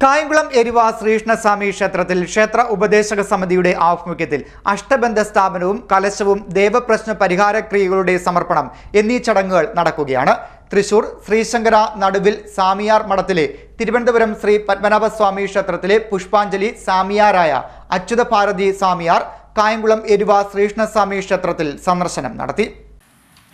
കായംകുളം എരിവ ശ്രീകൃഷ്ണസ്വാമി ക്ഷേത്രത്തിൽ ക്ഷേത്ര ഉപദേശക സമിതിയുടെ ആഭിമുഖ്യത്തിൽ അഷ്ടബന്ധ സ്ഥാപനവും കലശവും ദേവപ്രശ്ന പരിഹാര ക്രിയകളുടെ സമർപ്പണം എന്നീ ചടങ്ങുകൾ നടക്കുകയാണ്. തൃശൂർ ശ്രീശങ്കര നടുവിൽ സാമിയാർ മഠത്തിലെ തിരുവനന്തപുരം ശ്രീ പത്മനാഭസ്വാമി ക്ഷേത്രത്തിലെ പുഷ്പാഞ്ജലി സാമിയാരായ അച്യുത ഭാരതി സാമിയാർ കായംകുളം എരിവ ശ്രീകൃഷ്ണസ്വാമി ക്ഷേത്രത്തിൽ സന്ദർശനം നടത്തി.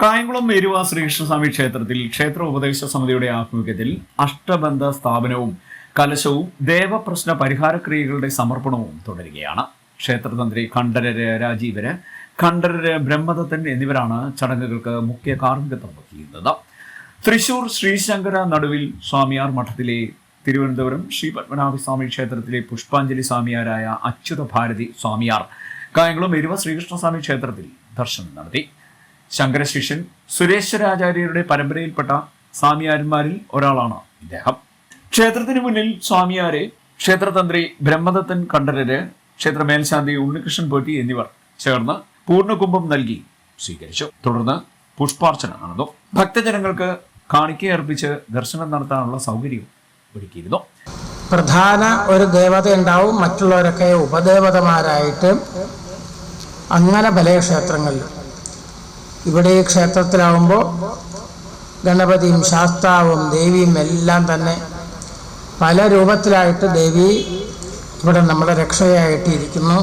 കായംകുളം എരുവ ശ്രീകൃഷ്ണസ്വാമി ക്ഷേത്രത്തിൽ ക്ഷേത്ര ഉപദേശ സമിതിയുടെ ആഭിമുഖ്യത്തിൽ അഷ്ടബന്ധ സ്ഥാപനവും കലശവും ദേവപ്രശ്ന പരിഹാര ക്രിയകളുടെ സമർപ്പണവും തുടരുകയാണ്. ക്ഷേത്രതന്ത്രി ഖണ്ഡരര് രാജീവര് ഖണ്ഡരര് ബ്രഹ്മദത്തൻ എന്നിവരാണ് ചടങ്ങുകൾക്ക് മുഖ്യ കാർമ്മികത്വം വഹിക്കുന്നത്. തൃശൂർ ശ്രീശങ്കര നടുവിൽ സ്വാമിയാർ മഠത്തിലെ തിരുവനന്തപുരം ശ്രീ പത്മനാഭസ്വാമി ക്ഷേത്രത്തിലെ പുഷ്പാഞ്ജലി സ്വാമിയാരായ അച്യുത ഭാരതി സ്വാമിയാർ കായംകുളം എരുവ ശ്രീകൃഷ്ണസ്വാമി ക്ഷേത്രത്തിൽ ദർശനം നടത്തി. ശങ്കരശിഷ്യൻ സുരേശ്വരാചാര്യരുടെ പരമ്പരയിൽപ്പെട്ട സ്വാമിയാരന്മാരിൽ ഒരാളാണ് ഇദ്ദേഹം. ക്ഷേത്രത്തിന് മുന്നിൽ സ്വാമിയാരെ ക്ഷേത്രതന്ത്രി ബ്രഹ്മദത്തൻ കണ്ഠരര് ക്ഷേത്ര മേൽശാന്തി ഉണ്ണികൃഷ്ണൻ പോറ്റി എന്നിവർ ചേർന്ന് പൂർണകുംഭം നൽകി സ്വീകരിച്ചു. തുടർന്ന് പുഷ്പാർച്ചന നടന്നു. ഭക്തജനങ്ങൾക്ക് കാണിക്കയർപ്പിച്ച് ദർശനം നടത്താനുള്ള സൗകര്യം ഒരുക്കിയിരുന്നു. പ്രധാന ഒരു ദേവത ഉണ്ടാവും മറ്റുള്ളവരൊക്കെ ഉപദേവതമാരായിട്ട് അങ്ങനെ പല ക്ഷേത്രങ്ങളിൽ ഇവിടെ ഈ ക്ഷേത്രത്തിലാവുമ്പോൾ ഗണപതിയും ശാസ്താവും ദേവിയും എല്ലാം തന്നെ പല രൂപത്തിലായിട്ട് ദേവി ഇവിടെ നമ്മുടെ രക്ഷയായിട്ട് ഇരിക്കുന്നു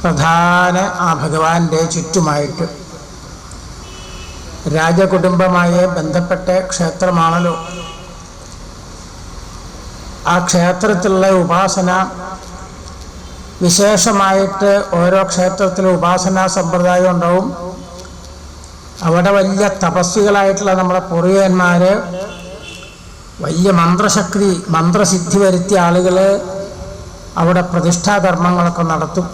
പ്രധാന ആ ഭഗവാന്റെ ചുറ്റുമായിട്ട്. രാജകുടുംബമായി ബന്ധപ്പെട്ട ക്ഷേത്രമാണല്ലോ. ആ ക്ഷേത്രത്തിലുള്ള ഉപാസന വിശേഷമായിട്ട് ഓരോ ക്ഷേത്രത്തിലും ഉപാസനാ സമ്പ്രദായം ഉണ്ടാവും. അവിടെ വലിയ തപസ്വികളായിട്ടുള്ള നമ്മുടെ പൂർവികന്മാർ വലിയ മന്ത്രശക്തി മന്ത്രസിദ്ധി വരുത്തിയ ആളുകൾ അവിടെ പ്രതിഷ്ഠാധർമ്മങ്ങളൊക്കെ നടത്തും.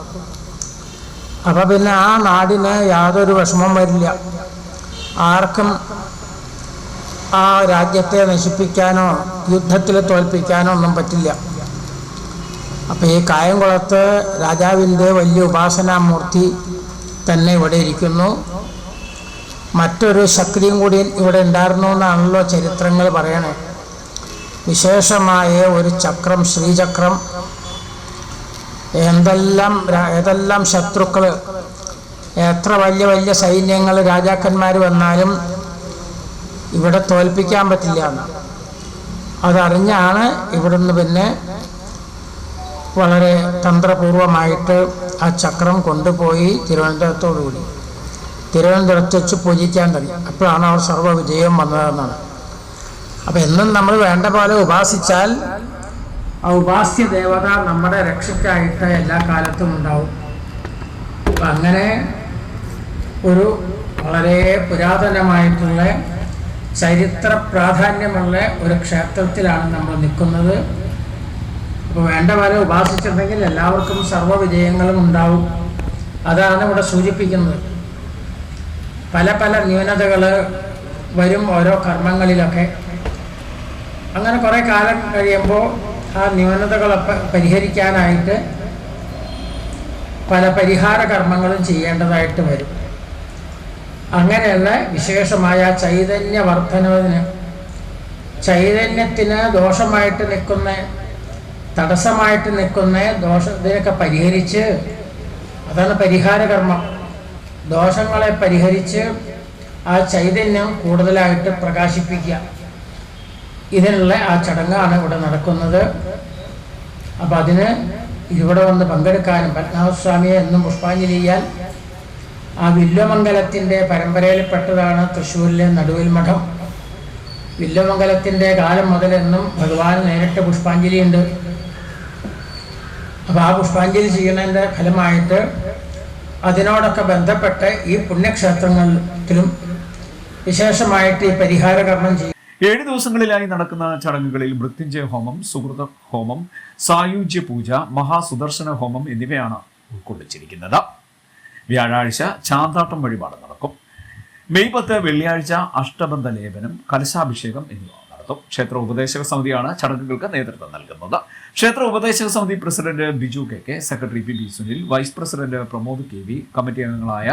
അപ്പം പിന്നെ ആ നാടിന് യാതൊരു വിഷമം വരില്ല. ആർക്കും ആ രാജ്യത്തെ നശിപ്പിക്കാനോ യുദ്ധത്തിൽ തോൽപ്പിക്കാനോ ഒന്നും പറ്റില്ല. അപ്പം ഈ കായംകുളത്ത് രാജാവിന്റെ വലിയ ഉപാസനാമൂർത്തി തന്നെ ഇവിടെ ഇരിക്കുന്നു. മറ്റൊരു ശക്തിയും കൂടി ഇവിടെ ഉണ്ടായിരുന്നു എന്നാണല്ലോ ചരിത്രങ്ങൾ പറയണേ. വിശേഷമായ ഒരു ചക്രം ശ്രീചക്രം. എന്തെല്ലാം ഏതെല്ലാം ശത്രുക്കൾ എത്ര വലിയ വലിയ സൈന്യങ്ങൾ രാജാക്കന്മാർ വന്നാലും ഇവിടെ തോൽപ്പിക്കാൻ പറ്റില്ല എന്ന്. അതറിഞ്ഞാണ് ഇവിടുന്ന് പിന്നെ വളരെ തന്ത്രപൂർവമായിട്ട് ആ ചക്രം കൊണ്ടുപോയി തിരുവനന്തപുരത്തോടുകൂടി. തിരുവനന്തപുരത്ത് വെച്ച് പൂജിക്കാൻ തുടങ്ങി. അപ്പോഴാണ് അവർ സർവവിജയം വന്നതെന്നാണ്. അപ്പം എന്നും നമ്മൾ വേണ്ട പോലെ ഉപാസിച്ചാൽ ആ ഉപാസ്യ ദേവത നമ്മുടെ രക്ഷയ്ക്കായിട്ട് എല്ലാ കാലത്തും ഉണ്ടാവും. അപ്പം അങ്ങനെ ഒരു വളരെ പുരാതനമായിട്ടുള്ള ചരിത്ര പ്രാധാന്യമുള്ള ഒരു ക്ഷേത്രത്തിലാണ് നമ്മൾ നിൽക്കുന്നത്. അപ്പോൾ വേണ്ട പോലെ ഉപാസിച്ചിട്ടുണ്ടെങ്കിൽ എല്ലാവർക്കും സർവ വിജയങ്ങളും ഉണ്ടാവും. അതാണ് ഇവിടെ സൂചിപ്പിക്കുന്നത്. പല പല ന്യൂനതകൾ വരും ഓരോ കർമ്മങ്ങളിലൊക്കെ. അങ്ങനെ കുറേ കാലം കഴിയുമ്പോൾ ആ ന്യൂനതകളൊക്കെ പരിഹരിക്കാനായിട്ട് പല പരിഹാര കർമ്മങ്ങളും ചെയ്യേണ്ടതായിട്ട് വരും. അങ്ങനെയുള്ള വിശേഷമായ ചൈതന്യ വർധനവിന് ചൈതന്യത്തിന് ദോഷമായിട്ട് നിൽക്കുന്ന തടസ്സമായിട്ട് നിൽക്കുന്ന ദോഷ ഇതിനൊക്കെ പരിഹരിച്ച് അതാണ് പരിഹാര കർമ്മം. ദോഷങ്ങളെ പരിഹരിച്ച് ആ ചൈതന്യം കൂടുതലായിട്ട് പ്രകാശിപ്പിക്കുക. ഇതിനുള്ള ആ ചടങ്ങാണ് ഇവിടെ നടക്കുന്നത്. അപ്പം അതിന് ഇവിടെ വന്ന് പങ്കെടുക്കാനും പത്മനാഭസ്വാമിയെ എന്നും പുഷ്പാഞ്ജലി ചെയ്യാൻ ആ വില്വമംഗലത്തിന്റെ പരമ്പരയിൽപ്പെട്ടതാണ് തൃശ്ശൂരിലെ നടുവിൽ മഠം. വില്വമംഗലത്തിന്റെ കാലം മുതൽ എന്നും ഭഗവാൻ നേരിട്ട് പുഷ്പാഞ്ജലി ഉണ്ട് അപ്പോൾ ആ പുഷ്പാഞ്ജലി ചെയ്യുന്നതിന്റെ ഫലമായിട്ട് അതിനോടൊക്കെ ബന്ധപ്പെട്ട് ഈ പുണ്യക്ഷേത്രങ്ങളിലും വിശേഷമായിട്ട് ഈ പരിഹാര കർമ്മം ചെയ്യും. ഏഴ് ദിവസങ്ങളിലായി നടക്കുന്ന ചടങ്ങുകളിൽ മൃത്യുഞ്ജയ ഹോമം സുഹൃത ഹോമം സായുജ്യ പൂജ മഹാസുദർശന ഹോമം എന്നിവയാണ് ഉൾക്കൊള്ളിച്ചിരിക്കുന്നത്. വ്യാഴാഴ്ച ചാന്താട്ടം വഴിപാട് നടക്കും. മെയ് പത്ത് വെള്ളിയാഴ്ച അഷ്ടബന്ധ ലേപനം കലശാഭിഷേകം എന്നിവ നടത്തും. ക്ഷേത്ര ഉപദേശക സമിതിയാണ് ചടങ്ങുകൾക്ക് നേതൃത്വം നൽകുന്നത്. ക്ഷേത്ര ഉപദേശക സമിതി president Biju K K secretary P B Sunil vice president Pramod K V committee അംഗങ്ങളായ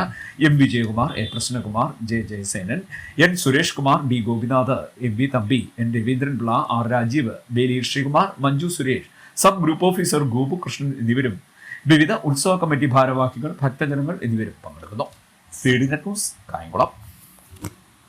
M Vijayakumar A Prashnakumar J Jayasenan N Suresh Kumar B Gopinath M V Thampi N Raveendran Pillai R Rajeev Beli Sreekumar Manju Suresh sub group officer Gopukrishnan എന്നിവരും വിവിധ ഉത്സവ committee ഭാരവാഹികൾ ഭക്തജനങ്ങൾ എന്നിവരും പങ്കെടുക്കുന്നു. C D net news Kayamkulam.